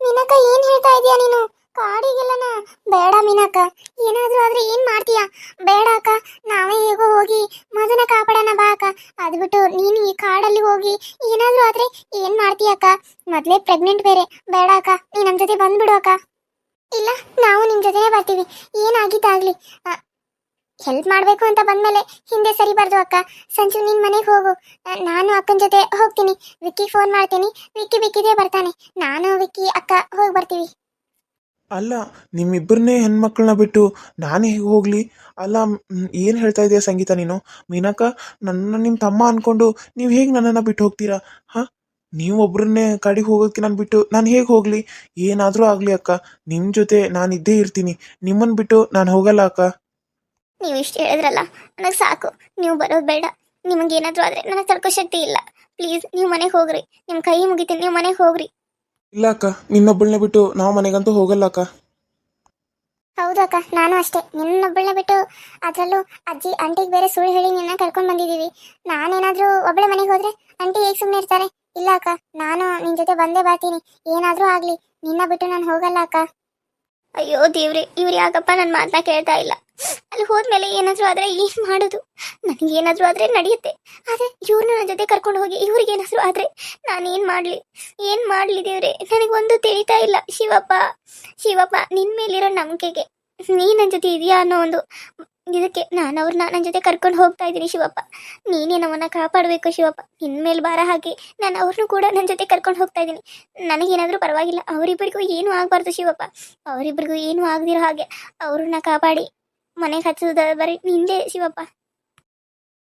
ನಿನಕ ಏನು ಹೇಳ್ತಾ ಇದೀಯ ನೀನು? ಕಾಡಿಗೆಲ್ಲನ ಬೇಡ ಮೀನಕ್ಕ ಏನಾದರೂ ಆದ್ರೆ ಏನು ಮಾಡ್ತೀಯಾ? ಬೇಡ ಅಕ್ಕ. ನಾವೇ ಹೇಗೋ ಹೋಗಿ ಮಧುನ ಕಾಪಾಡೋಣ ಬಾ ಅಕ್ಕ. ಅದ್ಬಿಟ್ಟು ನೀನು ಈ ಕಾಡಲ್ಲಿ ಹೋಗಿ ಏನಾದರೂ ಆದ್ರೆ ಏನು ಮಾಡ್ತೀಯ ಅಕ್ಕ? ಮೊದಲೇ ಪ್ರೆಗ್ನೆಂಟ್ ಬೇರೆ. ಬೇಡ ಅಕ್ಕ. ನೀ ನಮ್ಮ ಜೊತೆ ಬಂದ್ಬಿಡು ಅಕ್ಕ. ಇಲ್ಲ, ನಾವು ನಿಮ್ಮ ಜೊತೆನೇ ಬರ್ತೀವಿ. ಏನಾಗಿದ್ದಾಗ್ಲಿ? ಹೆಲ್ಪ್ ಮಾಡಬೇಕು ಅಂತ ಬಂದ್ಮೇಲೆ ಹಿಂದೆ ಸರಿಬಾರ್ದು ಅಕ್ಕ. ಸಂಜು, ನಿನ್ ಮನೆಗೆ ಹೋಗು. ನಾನು ಅಕ್ಕನ ಜೊತೆ ಹೋಗ್ತೀನಿ. ವಿಕ್ಕಿ ಫೋನ್ ಮಾಡ್ತೀನಿ. ವಿಕ್ಕಿ, ವಿಕ್ಕಿದೇ ಬರ್ತಾನೆ. ನಾನು, ವಿಕ್ಕಿ, ಅಕ್ಕ ಹೋಗಿ ಬರ್ತೀವಿ. ಅಲ್ಲ, ನಿಮ್ಮಿಬ್ಬರನ್ನೇ ಹೆಣ್ಮಕ್ಳನ್ನ ಬಿಟ್ಟು ನಾನು ಹೇಗೆ ಹೋಗಲಿ? ಅಲ್ಲ ಏನು ಹೇಳ್ತಾ ಇದೆಯಾ ಸಂಗೀತ ನೀನು? ಮೀನಕ್ಕ ನನ್ನ ನಿಮ್ಮ ತಮ್ಮ ಅಂದ್ಕೊಂಡು ನೀವು ಹೇಗೆ ನನ್ನನ್ನು ಬಿಟ್ಟು ಹೋಗ್ತೀರಾ? ಹಾ? ನೀವು ಒಬ್ಬರನ್ನೇ ಕಡೆಗೆ ಹೋಗೋದಕ್ಕೆ ನಾನು ಬಿಟ್ಟು ನಾನು ಹೇಗೆ ಹೋಗಲಿ? ಏನಾದರೂ ಆಗಲಿ ಅಕ್ಕ. ನಿಮ್ಮ ಜೊತೆ ನಾನು ಇದ್ದೇ ಇರ್ತೀನಿ. ನಿಮ್ಮನ್ನು ಬಿಟ್ಟು ನಾನು ಹೋಗಲ್ಲ ಅಕ್ಕ. ನೀವು ಇಷ್ಟು ಹೇಳಿದ್ರಲ್ಲ, ನನಗೆ ಸಾಕು. ನೀವು ಬರೋದು ಬೇಡ. ನಿಮಗೇನಾದರೂ ಆದರೆ ನನಗೆ ತಡ್ಕೋ ಶಕ್ತಿ ಇಲ್ಲ. ಪ್ಲೀಸ್, ನೀವು ಮನೆಗೆ ಹೋಗ್ರಿ. ನಿಮ್ಮ ಕೈ ಮುಗಿತೀನಿ. ನೀವು ಮನೆಗೆ ಹೋಗ್ರಿ. ಇಲ್ಲ ಅಕ್ಕ ನಿನ್ನೊಬ್ಬಳನ್ನ ಬಿಟ್ಟು ನಾವು ಮನೆಗಂತೂ ಹೋಗಲ್ಲ ಅಕ್ಕ. ಹೌದು ಅಕ್ಕ, ನಾನು ಅಷ್ಟೇ. ನಿನ್ನೊಬ್ಬಳನ್ನ ಬಿಟ್ಟು ಅದರಲ್ಲೂ ಅಜ್ಜಿ, ಆಂಟಿಗೆ ಬೇರೆ ಸುಳ್ಳು ಹೇಳಿ ನಿನ್ನ ಕರ್ಕೊಂಡು ಬಂದಿದ್ದೀವಿ. ನಾನೇನಾದರೂ ಒಬ್ಬಳೆ ಮನೆಗೆ ಹೋದ್ರೆ ಆಂಟಿ ಹೇಗೆ ಸುಮ್ಮನೆ ಇರ್ತಾರೆ? ಇಲ್ಲ ಅಕ್ಕ, ನಾನು ನಿನ್ನ ಜೊತೆ ಬಂದೇ ಬರ್ತೀನಿ. ಏನಾದರೂ ಆಗಲಿ. ನಿನ್ನ ಬಿಟ್ಟು ನಾನು ಹೋಗಲ್ಲ ಅಕ್ಕ. ಅಯ್ಯೋ ದೇವ್ರೆ, ಇವ್ರು ಯಾಕಪ್ಪ ನನ್ನ ಮಾತನ್ನ ಕೇಳ್ತಾ ಇಲ್ಲ? ಅಲ್ಲಿ ಹೋದ್ಮೇಲೆ ಏನಾದರೂ ಆದರೆ ಏನು ಮಾಡೋದು? ನನಗೆ ಏನಾದರೂ ಆದರೆ ನಡೆಯುತ್ತೆ. ಆದರೆ ಇವ್ರನ್ನ ನನ್ನ ಜೊತೆ ಕರ್ಕೊಂಡು ಹೋಗಿ ಇವ್ರಿಗೆ ಏನಾದರೂ ಆದರೆ ನಾನು ಏನು ಮಾಡಲಿ? ಏನು ಮಾಡಲಿ ದೇವ್ರೆ? ನನಗೊಂದು ತಿಳಿತಾ ಇಲ್ಲ. ಶಿವಪ್ಪ ಶಿವಪ್ಪ ನಿನ್ನ ಮೇಲಿರೋ ನಂಬಿಕೆಗೆ ನೀ ನನ್ನ ಜೊತೆ ಇದೆಯಾ ಅನ್ನೋ ಒಂದು ಇದಕ್ಕೆ ನಾನು ಅವ್ರನ್ನ ನನ್ನ ಜೊತೆ ಕರ್ಕೊಂಡು ಹೋಗ್ತಾ ಇದ್ದೀನಿ ಶಿವಪ್ಪ. ನೀನೇ ನಮ್ಮನ್ನ ಕಾಪಾಡಬೇಕು ಶಿವಪ್ಪ? ಇನ್ಮೇಲೆ ಮೇಲೆ ಹಾಗೆ ನಾನು ಅವ್ರನ್ನೂ ಕೂಡ ನನ್ನ ಜೊತೆ ಕರ್ಕೊಂಡು ಹೋಗ್ತಾ ಇದ್ದೀನಿ. ನನಗೇನಾದರೂ ಪರವಾಗಿಲ್ಲ. ಅವರಿಬ್ಬರಿಗೂ ಏನೂ ಆಗಬಾರ್ದು ಶಿವಪ್ಪ. ಅವರಿಬ್ಬರಿಗೂ ಏನೂ ಆಗದಿರೋ ಹಾಗೆ ಅವ್ರನ್ನ ಕಾಪಾಡಿ ಮನೆಗೆ ಹಚ್ಚೋದ ಬರೀ ನಿಂದೆ ಶಿವಪ್ಪ.